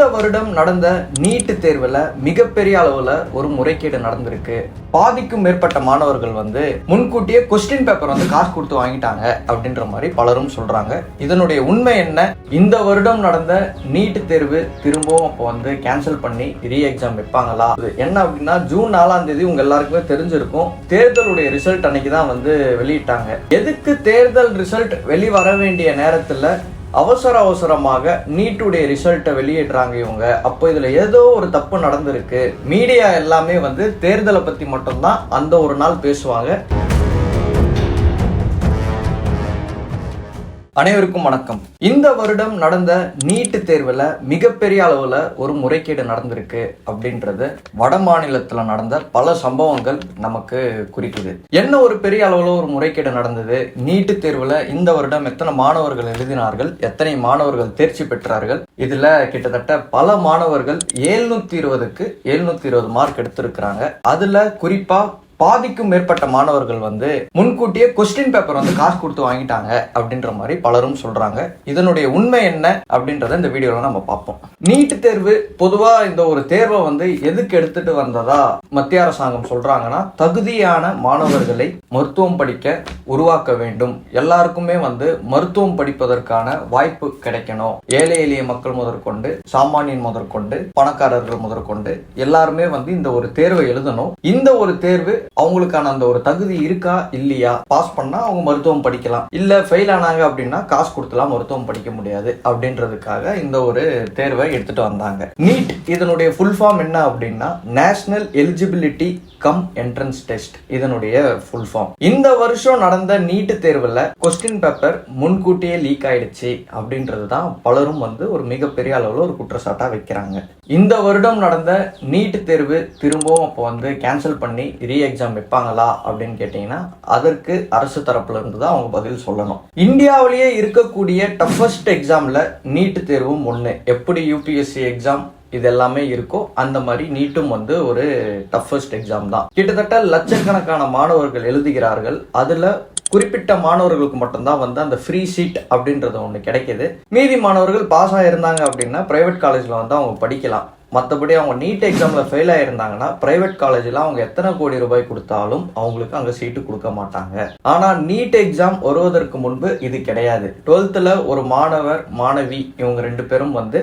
இந்த வருடம் நடந்த நீட்டு தேர்வுல மிகப்பெரிய அளவுல ஒரு முறைகேடு நடந்திருக்கு. பாதிக்கும் மேற்பட்ட மாணவர்கள் வந்து முன்கூட்டியே கொஸ்டின் பேப்பர் வந்து காசு கொடுத்து வாங்கிட்டாங்க அப்படின்ற மாதிரி பலரும் சொல்றாங்க. இதனுடைய உண்மை என்ன? இந்த வருடம் நடந்த நீட் தேர்வு திரும்பவும் அப்போ வந்து கேன்சல் பண்ணி ரீ எக்ஸாம் வைப்பாங்களா என்ன அப்படின்னா ஜூன் நாலாம் தேதி உங்க எல்லாருக்குமே தெரிஞ்சிருக்கும். தேர்தலுடைய ரிசல்ட் அன்னைக்கு தான் வந்து வெளியிட்டாங்க. எதுக்கு தேர்தல் ரிசல்ட் வெளி வர வேண்டிய நேரத்துல அவசர அவசரமாக நீட்டுடைய ரிசல்ட்டை வெளியிடுறாங்க இவங்க. அப்போ இதுல ஏதோ ஒரு தப்பு நடந்திருக்கு. மீடியா எல்லாமே வந்து தேர்தலை பத்தி மட்டும்தான் அந்த ஒரு நாள் பேசுவாங்க. அனைவருக்கும் வணக்கம். இந்த வருடம் நடந்த நீட்டு தேர்வில் மிகப்பெரிய அளவில் ஒரு முறைகேடு நடந்திருக்கு அப்படின்றது வட மாநிலத்தில் நடந்த பல சம்பவங்கள் நமக்கு குறிக்குது. என்ன ஒரு பெரிய அளவில் ஒரு முறைகேடு நடந்தது? நீட்டு தேர்வில் இந்த வருடம் எத்தனை மாணவர்கள் எழுதினார்கள்? எத்தனை மாணவர்கள் தேர்ச்சி பெற்றார்கள்? இதில் கிட்டத்தட்ட பல மாணவர்கள் எழுநூத்தி இருபதுக்கு எழுநூத்தி இருபது மார்க் எடுத்திருக்கிறாங்க. அதில் குறிப்பாக பாதிக்கும் மேற்பட்ட மாணவர்கள் வந்து முன்கூட்டியே கொஸ்டின் பேப்பர் வந்து காசு கொடுத்து வாங்கிட்டாங்க அப்படின்ற மாதிரி பலரும் சொல்றாங்க. இதனுடைய உண்மை என்ன அப்படின்றத இந்த வீடியோல நம்ம பார்ப்போம். நீட் தேர்வு பொதுவா இந்த ஒரு தேர்வை வந்து எதுக்கு எடுத்துட்டு வந்ததா மத்திய அரசாங்கம் சொல்றாங்கன்னா தகுதியான மாணவர்களை மருத்துவம் படிக்க உருவாக்க வேண்டும். எல்லாருக்குமே வந்து மருத்துவம் படிப்பதற்கான வாய்ப்பு கிடைக்கணும். ஏழை எளிய மக்கள் முதற்கொண்டு சாமானியன் முதற்கொண்டு பணக்காரர்கள் முதற்கொண்டு எல்லாருமே வந்து இந்த ஒரு தேர்வை எழுதணும். இந்த ஒரு தேர்வு அவங்களுக்கான அந்த ஒரு தகுதி இருக்கா இல்லையா? பாஸ் பண்ணா அவங்க மருத்துவம் படிக்கலாம். இல்ல ஃபெயில் ஆனாங்க அப்படின்னா காசு கொடுத்துலாம் மருத்துவம் படிக்க முடியாது அப்படின்றதுக்காக இந்த ஒரு தேர்வை எடுத்துட்டு வந்தாங்க. நீட் இதனுடைய ஃபுல் ஃபார்ம் என்ன அப்படின்னா national eligibility cum entrance test இதனுடைய ஃபுல் ஃபார்ம் இந்த வருஷம் நடந்த நீட் தேர்வுல கொஸ்டின் பேப்பர் முன்கூட்டியே லீக் ஆயிடுச்சு அப்படின்றது தான் பலரும் வந்து ஒரு மிகப்பெரிய அளவில் ஒரு குற்றச்சாட்டாக வைக்கிறாங்க. இந்த வருடம் நடந்த நீட் தேர்வு திரும்பவும் அப்போ வந்து கேன்சல் பண்ணி ரீ எக்ஸாம் வைப்பாங்களா அப்படின்னு கேட்டீங்கன்னா அதற்கு அரசு தரப்புல இருந்து தான் அவங்க பதில் சொல்லணும். இந்தியாவிலேயே இருக்கக்கூடிய டஃபஸ்ட் எக்ஸாம்ல நீட் தேர்வும் ஒண்ணு. எப்படி யூபிஎஸ்சி எக்ஸாம் இது எல்லாமே இருக்கோ அந்த மாதிரி நீட்டும் வந்து ஒரு டஃபஸ்ட் எக்ஸாம் தான். கிட்டத்தட்ட லட்சக்கணக்கான மாணவர்கள் எழுதுகிறார்கள். அதுல குறிப்பிட்ட மாணவர்களுக்கு மட்டும்தான் வந்து அந்த ஃப்ரீ சீட் அப்படின்றது ஒன்று கிடைக்கிது. மீதி மாணவர்கள் பாஸ் ஆகிருந்தாங்க அப்படின்னா பிரைவேட் காலேஜில் வந்து அவங்க படிக்கலாம். மற்றபடி அவங்க நீட் எக்ஸாமில் ஃபெயில் ஆகிருந்தாங்கன்னா ப்ரைவேட் காலேஜில் அவங்க எத்தனை கோடி ரூபாய் கொடுத்தாலும் அவங்களுக்கு அங்கே சீட்டு கொடுக்க மாட்டாங்க. ஆனால் நீட் எக்ஸாம் வருவதற்கு முன்பு இது கிடையாது. டுவெல்த்தில் ஒரு மாணவர் மாணவி இவங்க ரெண்டு பேரும் வந்து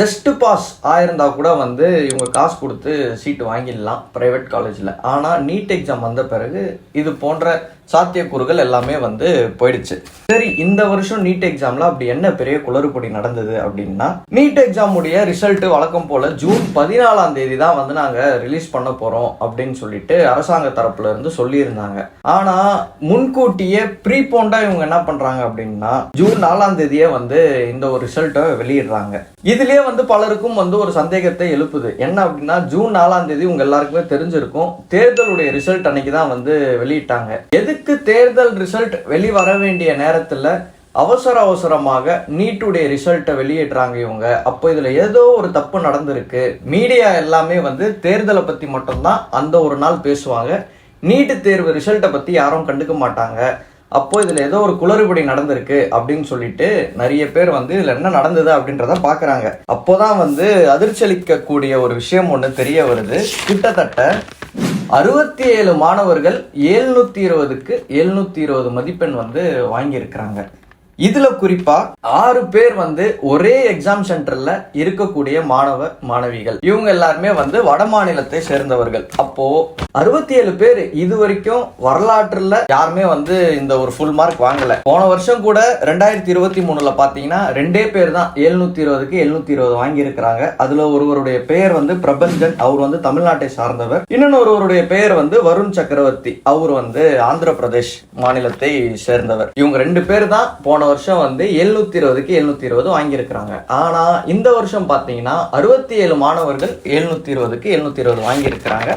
ஜஸ்ட் பாஸ் ஆயிருந்தா கூட வந்து இவங்க காசு கொடுத்து சீட்டு வாங்கிடலாம் ப்ரைவேட் காலேஜில் ஆனால் நீட் எக்ஸாம் வந்த பிறகு இது போன்ற சாத்தியக்கூறுகள் எல்லாமே வந்து போயிடுச்சு. சரி இந்த வருஷம் நீட் எக்ஸாம்ல அப்படி என்ன பெரிய குளறுபடி நடந்தது அப்படின்னா நீட் எக்ஸாம் உடைய ரிசல்ட் வழக்கம் போல ஜூன் பதினாலாம் தேதி தான் வந்து நாங்க ரிலீஸ் பண்ண போறோம் அப்படின்னு சொல்லிட்டு அரசாங்க தரப்புல இருந்து சொல்லியிருந்தாங்க. ஆனா முன்கூட்டியே ப்ரீபோண்டா இவங்க என்ன பண்றாங்க அப்படின்னா ஜூன் நாலாம் தேதியே வந்து இந்த ஒரு ரிசல்ட்டை வெளியிடுறாங்க. இதுலயே வந்து பலருக்கும் வந்து ஒரு சந்தேகத்தை எழுப்புது. என்ன அப்படின்னா ஜூன் நாலாம் தேதி உங்க எல்லாருக்குமே தெரிஞ்சிருக்கும் தேர்தலுடைய ரிசல்ட் அன்னைக்கு தான் வந்து வெளியிட்டாங்க. எது எதுக்கு தேர்தல் ரிசல்ட் வெளி வர வேண்டிய நேரத்தில் அவசர அவசரமாக நீட்டுடைய ரிசல்ட்டை வெளியிடுறாங்க இவங்க. அப்போ இதில் ஏதோ ஒரு தப்பு நடந்திருக்கு. மீடியா எல்லாமே வந்து தேர்தலை பற்றி மட்டும்தான் அந்த ஒரு நாள் பேசுவாங்க. நீட்டு தேர்வு ரிசல்ட்டை பற்றி யாரும் கண்டுக்க மாட்டாங்க. அப்போ இதில் ஏதோ ஒரு குளறுபடி நடந்திருக்கு அப்படின்னு சொல்லிட்டு நிறைய பேர் வந்து இதில் என்ன நடந்தது அப்படின்றத பார்க்குறாங்க அப்போதான் வந்து அதிர்ச்சலிக்கக்கூடிய ஒரு விஷயம் ஒன்று தெரிய வருது. கிட்டத்தட்ட அறுபத்தி ஏழு மாணவர்கள் எழுநூத்தி இருபதுக்கு எழுநூத்தி இருபது மதிப்பெண் வந்து வாங்கியிருக்கிறாங்க. இதுல குறிப்பா ஆறு பேர் வந்து ஒரே எக்ஸாம் சென்டர்ல இருக்கக்கூடிய மாணவ மாணவிகள். இவங்க எல்லாருமே வந்து வட மாநிலத்தை சேர்ந்தவர்கள். அப்போ அறுபத்தி ஏழு பேர் இது வரைக்கும் வரலாற்றுல யாருமே வந்து இந்த ஒரு ஃபுல் மார்க் வாங்கல. போன வருஷம் கூட ரெண்டாயிரத்தி இருபத்தி மூணுல பாத்தீங்கன்னா ரெண்டே பேர் தான் எழுநூத்தி இருபதுக்கு எழுநூத்தி இருபது வாங்கி இருக்கிறாங்க அதுல ஒருவருடைய பெயர் வந்து பிரபஞ்சன் அவர் வந்து தமிழ்நாட்டை சார்ந்தவர். இன்னொன்னு ஒருவருடைய பெயர் வந்து வருண் சக்கரவர்த்தி. அவர் வந்து ஆந்திர பிரதேஷ் மாநிலத்தை சேர்ந்தவர். இவங்க ரெண்டு பேர் தான் போன வருஷம் வந்து எழுநூத்தி இருபதுக்கு எழுநூத்தி இருபது வாங்கியிருக்கிறாங்க. ஆனா இந்த வருஷம் பாத்தீங்கன்னா அறுபத்தி ஏழு மாணவர்கள் எழுநூத்தி இருபதுக்கு எழுநூத்தி இருபது வாங்கியிருக்கிறாங்க.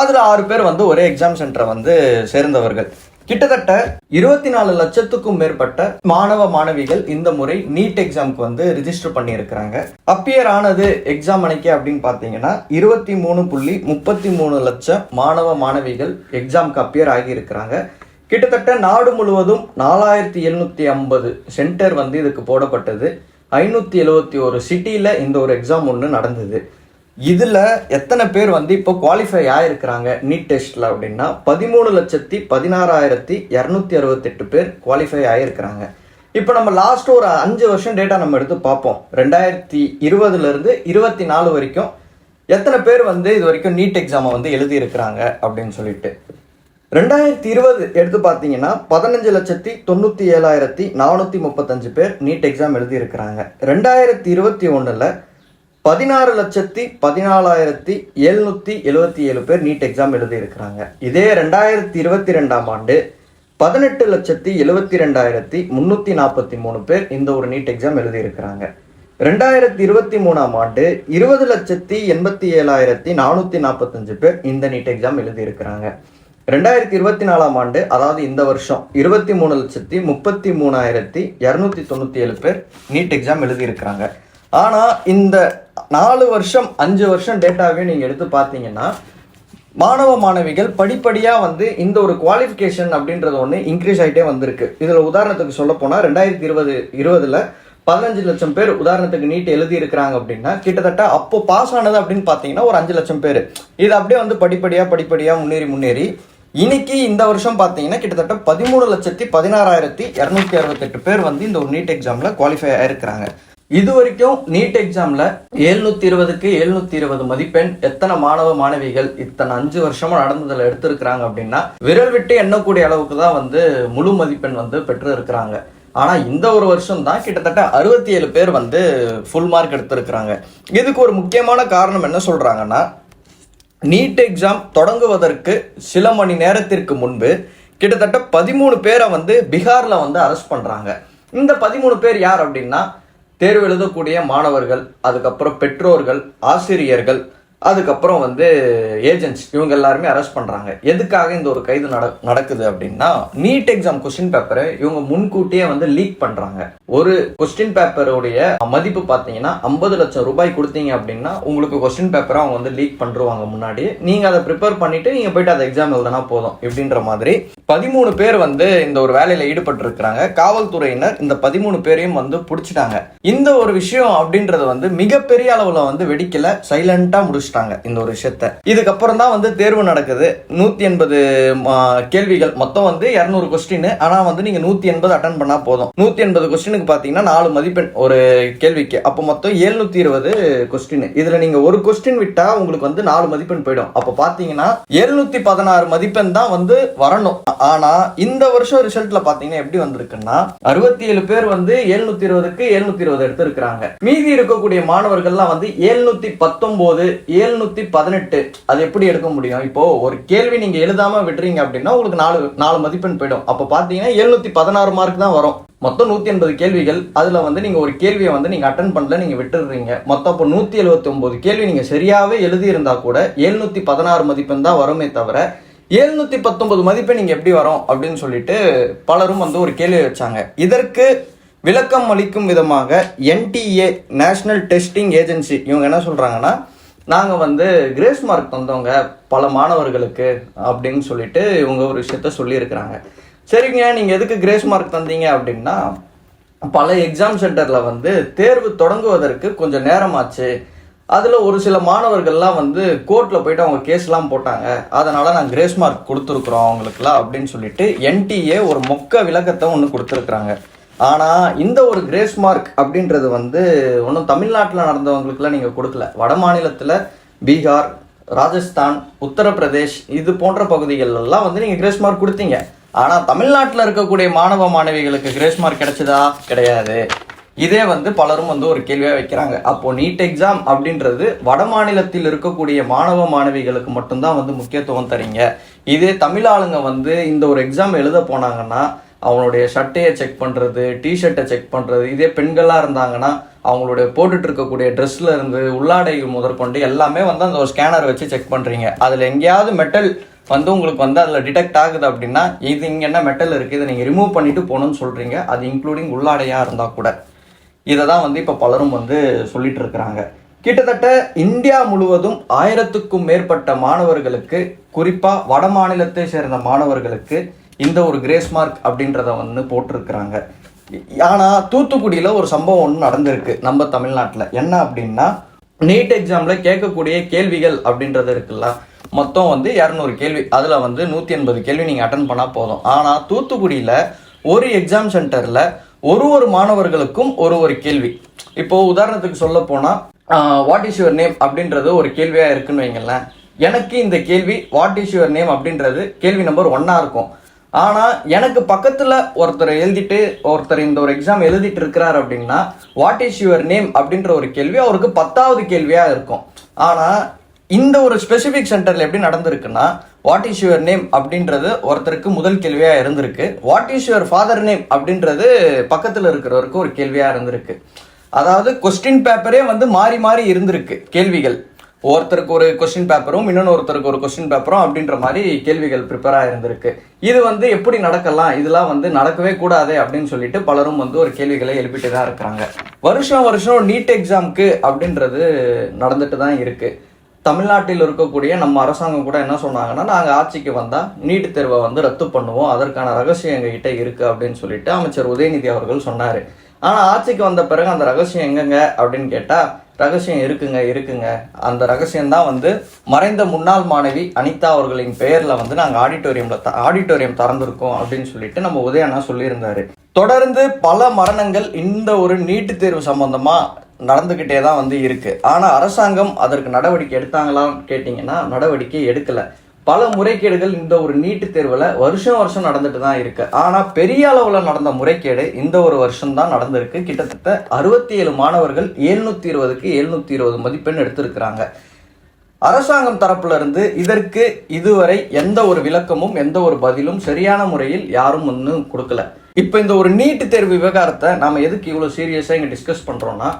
அதுல ஆறு பேர் வந்து ஒரே எக்ஸாம் சென்டரை வந்து சேர்ந்தவர்கள். கிட்டத்தட்ட இருபத்தி நாலு லட்சத்துக்கும் மேற்பட்ட மாணவ மாணவிகள் இந்த முறை நீட் எக்ஸாம்க்கு வந்து ரிஜிஸ்டர் பண்ணியிருக்கிறாங்க. அப்பியர் ஆனது எக்ஸாம் அன்னைக்கு அப்படின்னு பார்த்தீங்கன்னா இருபத்தி மூணு புள்ளி முப்பத்தி மூணு லட்சம் மாணவ மாணவிகள் எக்ஸாம்க்கு அப்பியர் ஆகியிருக்கிறாங்க. கிட்டத்தட்ட நாடு முழுவதும் நாலாயிரத்தி எழுநூத்தி ஐம்பது சென்டர் வந்து இதுக்கு போடப்பட்டது. ஐநூற்றி எழுவத்தி ஒரு சிட்டியில் இந்த ஒரு எக்ஸாம் ஒன்று நடந்தது. இதில் எத்தனை பேர் வந்து இப்போ குவாலிஃபை ஆயிருக்கிறாங்க நீட் டெஸ்ட்டில் அப்படின்னா பதிமூணு லட்சத்தி பதினாறாயிரத்தி இரநூத்தி அறுபத்தெட்டு பேர் குவாலிஃபை ஆயிருக்கிறாங்க. இப்போ நம்ம லாஸ்ட் ஒரு அஞ்சு வருஷம் டேட்டா நம்ம எடுத்து பார்ப்போம். ரெண்டாயிரத்தி இருபதுலேருந்து இருபத்தி நாலு வரைக்கும் எத்தனை பேர் வந்து இது வரைக்கும் நீட் எக்ஸாமை வந்து எழுதியிருக்கிறாங்க அப்படின்னு சொல்லிட்டு. ரெண்டாயிரத்தி இருபது எடுத்து பார்த்தீங்கன்னா பதினஞ்சு லட்சத்தி தொண்ணூற்றி ஏழாயிரத்தி நானூற்றி முப்பத்தஞ்சு பேர் நீட் எக்ஸாம் எழுதியிருக்கிறாங்க. ரெண்டாயிரத்தி இருபத்தி ஒன்றில் பதினாறு லட்சத்தி பதினாலாயிரத்தி எழுநூற்றி எழுபத்தி ஏழு பேர் நீட் எக்ஸாம் எழுதியிருக்கிறாங்க. இதே ரெண்டாயிரத்தி இருபத்தி ரெண்டாம் ஆண்டு பதினெட்டு லட்சத்தி எழுபத்தி ரெண்டாயிரத்தி முந்நூற்றி நாற்பத்தி மூணு பேர் இந்த ஒரு நீட் எக்ஸாம் எழுதியிருக்கிறாங்க. ரெண்டாயிரத்தி இருபத்தி மூணாம் ஆண்டு இருபது லட்சத்தி எண்பத்தி ஏழாயிரத்தி நானூற்றி நாற்பத்தஞ்சு பேர் இந்த நீட் எக்ஸாம் எழுதியிருக்கிறாங்க. ரெண்டாயிரத்தி இருபத்தி நாலாம் ஆண்டு அதாவது இந்த வருஷம் இருபத்தி மூணு லட்சத்தி முப்பத்தி மூணாயிரத்தி இரநூத்தி தொண்ணூற்றி ஏழு பேர் நீட் எக்ஸாம் எழுதியிருக்கிறாங்க. ஆனால் இந்த நாலு வருஷம் அஞ்சு வருஷம் டேட்டாவையும் நீங்கள் எடுத்து பார்த்தீங்கன்னா மாணவ மாணவிகள் படிப்படியாக வந்து இந்த ஒரு குவாலிஃபிகேஷன் அப்படின்றது ஒன்று இன்க்ரீஸ் ஆகிட்டே வந்திருக்கு. இதில் உதாரணத்துக்கு சொல்ல போனால் ரெண்டாயிரத்தி இருபது இருபதுல பதினஞ்சு லட்சம் பேர் உதாரணத்துக்கு நீட் எழுதி இருக்கிறாங்க அப்படின்னா கிட்டத்தட்ட அப்போ பாஸ் ஆனது அப்படின்னு பார்த்தீங்கன்னா ஒரு அஞ்சு லட்சம் பேர். இது அப்படியே வந்து படிப்படியாக படிப்படியாக முன்னேறி முன்னேறி இன்னைக்கு இந்த வருஷம் பார்த்தீங்கன்னா கிட்டத்தட்ட பதிமூணு லட்சத்தி பதினாறாயிரத்தி இரநூத்தி அறுபத்தெட்டு பேர் வந்து இந்த ஒரு நீட் எக்ஸாமில் குவாலிஃபை ஆயிருக்கிறாங்க. இது வரைக்கும் நீட் எக்ஸாம்ல எழுநூத்தி இருபதுக்கு எழுநூத்தி இருபது மதிப்பெண் எத்தனை மாணவ மாணவிகள் இத்தனை அஞ்சு வருஷமா நடந்ததுல எடுத்திருக்கிறாங்க அப்படின்னா விரல் விட்டு எண்ணக்கூடிய அளவுக்கு தான் வந்து முழு மதிப்பெண் வந்து பெற்று இருக்கிறாங்க ஆனா இந்த ஒரு வருஷம் தான் கிட்டத்தட்ட அறுபத்தி ஏழு பேர் வந்து ஃபுல் மார்க் எடுத்திருக்கிறாங்க. இதுக்கு ஒரு முக்கியமான காரணம் என்ன சொல்றாங்கன்னா நீட் எக்ஸாம் தொடங்குவதற்கு சில மணி நேரத்திற்கு முன்பு கிட்டத்தட்ட பதிமூணு பேரை வந்து பீகாரில் வந்து அரெஸ்ட் பண்ணுறாங்க இந்த பதிமூணு பேர் யார் அப்படின்னா தேர்வு எழுதக்கூடிய மாணவர்கள் அதுக்கப்புறம் பெற்றோர்கள் ஆசிரியர்கள் அதுக்கப்புறம் வந்து ஏஜென்ட்ஸ் இவங்க எல்லாருமே அரெஸ்ட் பண்ணுறாங்க எதுக்காக இந்த ஒரு கைது நட நடக்குது அப்படின்னா நீட் எக்ஸாம் கொஸ்டின் பேப்பரை இவங்க முன்கூட்டியே வந்து லீக் பண்ணுறாங்க ஒரு கொஸ்டின் பேப்பருடைய மதிப்பு பார்த்தீங்கன்னா ஐம்பது லட்சம் ரூபாய் கொடுத்தீங்க அப்படின்னா உங்களுக்கு கொஸ்டின் பேப்பரை அவங்க வந்து லீக் பண்ணுருவாங்க முன்னாடி. நீங்கள் அதை ப்ரிப்பேர் பண்ணிட்டு நீங்கள் போயிட்டு அதை எக்ஸாம் எழுதுனா போதும் இப்படின்ற மாதிரி. பதிமூணு பேர் வந்து இந்த ஒரு வேலையில் ஈடுபட்டிருக்கிறாங்க. காவல்துறையினர் இந்த பதிமூணு பேரையும் வந்து பிடிச்சிட்டாங்க. இந்த ஒரு விஷயம் அப்படின்றது வந்து மிகப்பெரிய அளவில் வந்து வெடிக்கல சைலண்டாக முடிச்சிட்டாங்க. இந்த ஒரு விஷயத்த. இதுக்கப்புறம் தான் வந்து தேர்வு நடக்குது. நூத்தி எண்பது கேள்விகள். மொத்தம் வந்து இரநூறு கொஸ்டின் ஆனா வந்து நீங்க நூத்தி எண்பது அட்டன் பண்ணா போதும். நூத்தி எண்பது கொஸ்டினுக்கு பாத்தீங்கன்னா நாலு மதிப்பெண் ஒரு கேள்விக்கு. அப்போ மொத்தம் எழுநூத்தி இருபது கொஸ்டின் இதுல நீங்க ஒரு கொஸ்டின் விட்டா உங்களுக்கு வந்து நாலு மதிப்பெண் போயிடும். அப்ப பாத்தீங்கன்னா எழுநூத்தி பதினாறு மதிப்பெண் தான் வந்து வரணும். ஆனா இந்த வருஷம் ரிசல்ட்ல பாத்தீங்கன்னா எப்படி வந்திருக்குன்னா அறுபத்தி ஏழு பேர் வந்து எழுநூத்தி இருபதுக்கு எழுநூத்தி இருபது எடுத்திருக்கிறாங்க. மீதி இருக்கக்கூடிய மாணவர்கள்லாம் வந்து எழுநூத்தி பத்தொன்பது ஏழ்நூத்தி பதினெட்டு. அது எப்படி எடுக்க முடியும்? இப்போ ஒரு கேள்வி நீங்க எழுதாம விடுறீங்க அப்படின்னா உங்களுக்கு நாலு நாலு மதிப்பெண் போயிடும். அப்ப பாத்தீங்கன்னா எழுநூத்தி பதினாறு மார்க் தான் வரும். மொத்தம் நூத்தி எண்பது கேள்விகள். அதுல வந்து நீங்க ஒரு கேள்வியை வந்து நீங்க அட்டன் பண்ணல நீங்க விட்டுடுறீங்க. மொத்தம் இப்போ நூத்தி எழுபத்தி ஒன்பது கேள்வி நீங்க சரியாவே எழுதி இருந்தா கூட எழுநூத்தி பதினாறு மதிப்பெண் தான் வருமே தவிர எழுநூத்தி பத்தொன்பது மதிப்பெண் நீங்க எப்படி வரும் அப்படின்னு சொல்லிட்டு பலரும் வந்து ஒரு கேள்வி வச்சாங்க. இதற்கு விளக்கம் அளிக்கும் விதமாக என்டிஏ நேஷனல் டெஸ்டிங் ஏஜென்சி இவங்க என்ன சொல்றாங்கன்னா நாங்கள் வந்து கிரேஸ் மார்க் தந்தவங்க பல மாணவர்களுக்கு அப்படின்னு சொல்லிட்டு இவங்க ஒரு விஷயத்த சொல்லியிருக்கிறாங்க. சரிங்க நீங்கள் எதுக்கு கிரேஸ் மார்க் தந்தீங்க அப்படின்னா பல எக்ஸாம் சென்டரில் வந்து தேர்வு தொடங்குவதற்கு கொஞ்சம் நேரமாச்சு. அதில் ஒரு சில மாணவர்கள்லாம் வந்து கோர்ட்டில் போயிட்டு அவங்க கேஸ்லாம் போட்டாங்க. அதனால் நான் கிரேஸ் மார்க் கொடுத்துருக்குறோம் அவங்களுக்குலாம் அப்படின்னு சொல்லிட்டு என்டிஏ ஒரு மொக்க விளக்கத்தை ஒன்று கொடுத்துருக்குறாங்க. ஆனால் இந்த ஒரு கிரேஸ் மார்க் அப்படின்றது வந்து ஒன்றும் தமிழ்நாட்டில் நடந்தவங்களுக்குலாம் நீங்கள் கொடுக்கல. வட மாநிலத்தில் பீகார் ராஜஸ்தான் உத்தரப்பிரதேஷ் இது போன்ற பகுதிகளெல்லாம் வந்து நீங்கள் கிரேஸ் மார்க் கொடுத்தீங்க. ஆனால் தமிழ்நாட்டில் இருக்கக்கூடிய மாணவ மாணவிகளுக்கு கிரேஸ் மார்க் கிடைச்சதா? கிடையாது. இதே வந்து பலரும் வந்து ஒரு கேள்வியாக வைக்கிறாங்க. அப்போ நீட் எக்ஸாம் அப்படின்றது வட மாநிலத்தில் இருக்கக்கூடிய மாணவ மாணவிகளுக்கு மட்டும்தான் வந்து முக்கியத்துவம் தரீங்க. இதே தமிழ் ஆளுங்க வந்து இந்த ஒரு எக்ஸாம் எழுத போனாங்கன்னா அவங்களுடைய சட்டையை செக் பண்ணுறது டிஷர்ட்டை செக் பண்ணுறது இதே பெண்களாக இருந்தாங்கன்னா அவங்களுடைய போட்டுட்டு இருக்கக்கூடிய ட்ரெஸ்ல இருந்து உள்ளாடை முதற்கொண்டு எல்லாமே வந்து அந்த ஒரு ஸ்கேனர் வச்சு செக் பண்ணுறீங்க அதில் எங்கேயாவது மெட்டல் வந்து உங்களுக்கு வந்து அதில் டிடெக்ட் ஆகுது அப்படின்னா இது இங்கே என்ன மெட்டல் இருக்குது இதை நீங்கள் ரிமூவ் பண்ணிட்டு போகணும்னு சொல்கிறீங்க அது இன்க்ளூடிங் உள்ளாடையாக இருந்தால் கூட. இதை தான் வந்து இப்போ பலரும் வந்து சொல்லிட்டு இருக்கிறாங்க. கிட்டத்தட்ட இந்தியா முழுவதும் ஆயிரத்துக்கும் மேற்பட்ட மாணவர்களுக்கு குறிப்பாக வட மாநிலத்தை சேர்ந்த மாணவர்களுக்கு இந்த ஒரு கிரேஸ் மார்க் அப்படின்றத வந்து போட்டிருக்கிறாங்க. ஆனால் தூத்துக்குடியில் ஒரு சம்பவம் ஒன்று நடந்திருக்கு நம்ம தமிழ்நாட்டில். என்ன அப்படின்னா நீட் எக்ஸாமில் கேட்கக்கூடிய கேள்விகள் அப்படின்றது இருக்குல்ல. மொத்தம் வந்து இரநூறு கேள்வி. அதில் வந்து நூற்றி எண்பது கேள்வி நீங்கள் அட்டன் பண்ணால் போதும். ஆனால் தூத்துக்குடியில் ஒரு எக்ஸாம் சென்டரில் ஒரு ஒரு மாணவர்களுக்கும் ஒரு ஒரு கேள்வி. இப்போது உதாரணத்துக்கு சொல்ல போனால் வாட் இஸ் யுவர் நேம் அப்படின்றது ஒரு கேள்வியாக இருக்குன்னு வைங்களேன். எனக்கு இந்த கேள்வி வாட் இஸ் யுவர் நேம் அப்படின்றது கேள்வி நம்பர் ஒன்னாக இருக்கும். ஆனால் எனக்கு பக்கத்தில் ஒருத்தர் எழுதிட்டு ஒருத்தர் இந்த ஒரு எக்ஸாம் எழுதிட்டு இருக்கிறார் அப்படின்னா வாட் இஸ் யுவர் நேம் அப்படின்ற ஒரு கேள்வி அவருக்கு பத்தாவது கேள்வியாக இருக்கும். ஆனால் இந்த ஒரு ஸ்பெசிஃபிக் சென்டரில் எப்படி நடந்திருக்குன்னா வாட் இஸ் யுவர் நேம் அப்படின்றது ஒருத்தருக்கு முதல் கேள்வியாக இருந்திருக்கு. What is your father name அப்படின்றது பக்கத்தில் இருக்கிறவருக்கு ஒரு கேள்வியாக இருந்திருக்கு. அதாவது கொஸ்டின் பேப்பரே வந்து மாறி மாறி இருந்திருக்கு கேள்விகள். ஒருத்தருக்கு ஒரு கொஸ்டின் பேப்பரும் இன்னொன்று ஒருத்தருக்கு ஒரு கொஸ்டின் பேப்பரும் அப்படின்ற மாதிரி கேள்விகள் ப்ரிப்பேர் ஆயிருந்திருக்கு. இது வந்து எப்படி நடக்கலாம்? இதெல்லாம் வந்து நடக்கவே கூடாது அப்படின்னு சொல்லிட்டு பலரும் வந்து ஒரு கேள்விகளை எழுப்பிட்டு தான் இருக்கிறாங்க. வருஷம் வருஷம் நீட் எக்ஸாம்க்கு அப்படின்றது நடந்துட்டு தான் இருக்குது தமிழ்நாட்டில் இருக்கக்கூடிய நம்ம அரசாங்கம் கூட என்ன சொன்னாங்கன்னா நாங்கள் ஆட்சிக்கு வந்தால் நீட் தேர்வை வந்து ரத்து பண்ணுவோம். அதற்கான ரகசியம் எங்ககிட்ட இருக்குது அப்படின்னு சொல்லிட்டு அமைச்சர் உதயநிதி அவர்கள் சொன்னார். ஆனால் ஆட்சிக்கு வந்த பிறகு அந்த ரகசியம் எங்கெங்க அப்படின்னு கேட்டால் ரகசியம் இருக்குங்க இருக்குங்க. அந்த ரகசியம்தான் வந்து மறைந்த முன்னாள் மாணவி அனிதா அவர்களின் பேரில் வந்து நாங்கள் ஆடிட்டோரியமில் ஆடிட்டோரியம் திறந்திருக்கோம் அப்படின்னு சொல்லிட்டு நம்ம உதயண்ணா சொல்லியிருந்தாரு. தொடர்ந்து பல மரணங்கள் இந்த ஒரு நீட்டு தேர்வு சம்பந்தமாக நடந்துக்கிட்டே தான் வந்து இருக்குது ஆனால் அரசாங்கம் அதற்கு நடவடிக்கை எடுத்தாங்களான்னு கேட்டிங்கன்னா நடவடிக்கை எடுக்கலை. பல முறைகேடுகள் இந்த ஒரு நீட்டு தேர்வில் வருஷம் வருஷம் நடந்துட்டு தான் இருக்கு. ஆனால் பெரிய அளவில் நடந்த முறைகேடு இந்த ஒரு வருஷம் தான் நடந்திருக்கு. கிட்டத்தட்ட அறுபத்தி ஏழு மாணவர்கள் எழுநூத்தி இருபதுக்கு எழுநூத்தி இருபது மதிப்பெண் எடுத்திருக்கிறாங்க. அரசாங்கம் தரப்புல இருந்து இதற்கு இதுவரை எந்த ஒரு விளக்கமும் எந்த ஒரு பதிலும் சரியான முறையில் யாரும் ஒன்றும் கொடுக்கல. இப்போ இந்த ஒரு நீட்டு தேர்வு விவகாரத்தை நாம எதுக்கு இவ்வளோ சீரியஸாக இங்கே டிஸ்கஸ் பண்ணுறோன்னா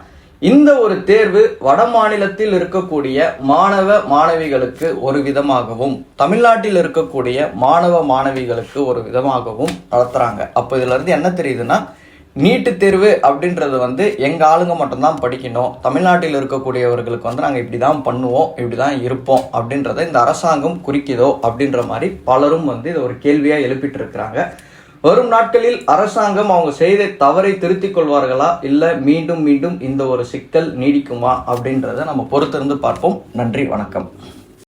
இந்த ஒரு தேர்வு வட மாநிலத்தில் இருக்கக்கூடிய மாணவ மாணவிகளுக்கு ஒரு விதமாகவும் தமிழ்நாட்டில் இருக்கக்கூடிய மாணவ மாணவிகளுக்கு ஒரு விதமாகவும் நடத்துறாங்க. அப்போ இதுல இருந்து என்ன தெரியுதுன்னா நீட்டு தேர்வு அப்படின்றது வந்து எங்க ஆளுங்க மட்டும்தான் படிக்கணும். தமிழ்நாட்டில் இருக்கக்கூடியவர்களுக்கு வந்து நாங்கள் இப்படி தான் பண்ணுவோம் இப்படி தான் இருப்போம் அப்படின்றத இந்த அரசாங்கம் குறிக்குதோ அப்படின்ற மாதிரி பலரும் வந்து இதை ஒரு கேள்வியா எழுப்பிட்டு இருக்கிறாங்க. வரும் நாட்களில் அரசாங்கம் அவங்க செய்த தவறை திருத்திக் கொள்வார்களா? இல்லை மீண்டும் மீண்டும் இந்த ஒரு சிக்கல் நீடிக்குமா? அப்படின்றத நம்ம பொறுத்திருந்து பார்ப்போம். நன்றி வணக்கம்.